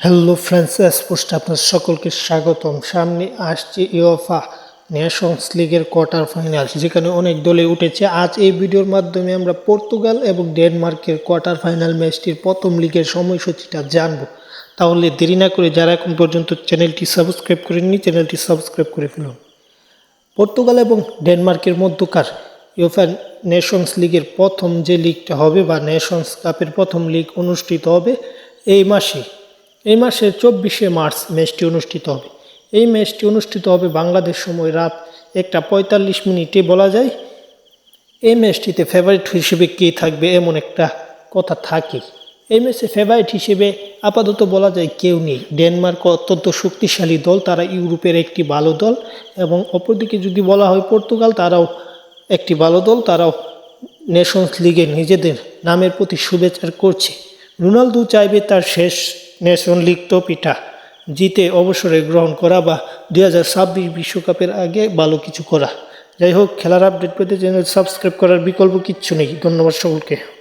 Hello friends sports আপনার সকলকে স্বাগতম। সামনে আসছে ইউএফা নেশনস লিগের কোয়ার্টার ফাইনাল যেখানে অনেক দলে উঠেছে। আজ এই ভিডিওর মাধ্যমে আমরা পর্তুগাল এবং ডেনমার্কের কোয়ার্টার ফাইনাল ম্যাচটির প্রথম লিগের সময়সূচিটা জানব। তাহলে দেরি না করে যারা এখন পর্যন্ত চ্যানেলটি সাবস্ক্রাইব করেননি চ্যানেলটি সাবস্ক্রাইব করে ফেলুন। পর্তুগাল এবং ডেনমার্কের মধ্যকার ইউফা নেশনস লিগের প্রথম যে লিগটা হবে বা নেশনস কাপের প্রথম লিগ অনুষ্ঠিত হবে এই মাসে। এই মাসের চব্বিশে মার্চ ম্যাচটি অনুষ্ঠিত হবে। এই ম্যাচটি অনুষ্ঠিত হবে বাংলাদেশ সময় রাত একটা পঁয়তাল্লিশ মিনিটে বলা যায়। এই ম্যাচটিতে ফেভারিট হিসেবে কে থাকবে এমন একটা কথা থাকে। এই ম্যাচে ফেভারিট হিসেবে আপাতত বলা যায় কেউ নেই। ডেনমার্ক অত্যন্ত শক্তিশালী দল, তারা ইউরোপের একটি ভালো দল এবং অপরদিকে যদি বলা হয় পর্তুগাল, তারাও একটি ভালো দল, তারাও নেশনস লিগে নিজেদের নামের প্রতি শুভেচ্ছা করছে। রোনালদো চাইবে তার শেষ নেশন লিগ পিঠা। জিতে অবসরে গ্রহণ করা বা দুই হাজার ছাব্বিশ বিশ্বকাপের আগে ভালো কিছু করা। যাই হোক, খেলার আপডেট পেতে চ্যানেল সাবস্ক্রাইব করার বিকল্প কিচ্ছু নেই। ধন্যবাদ সকলকে।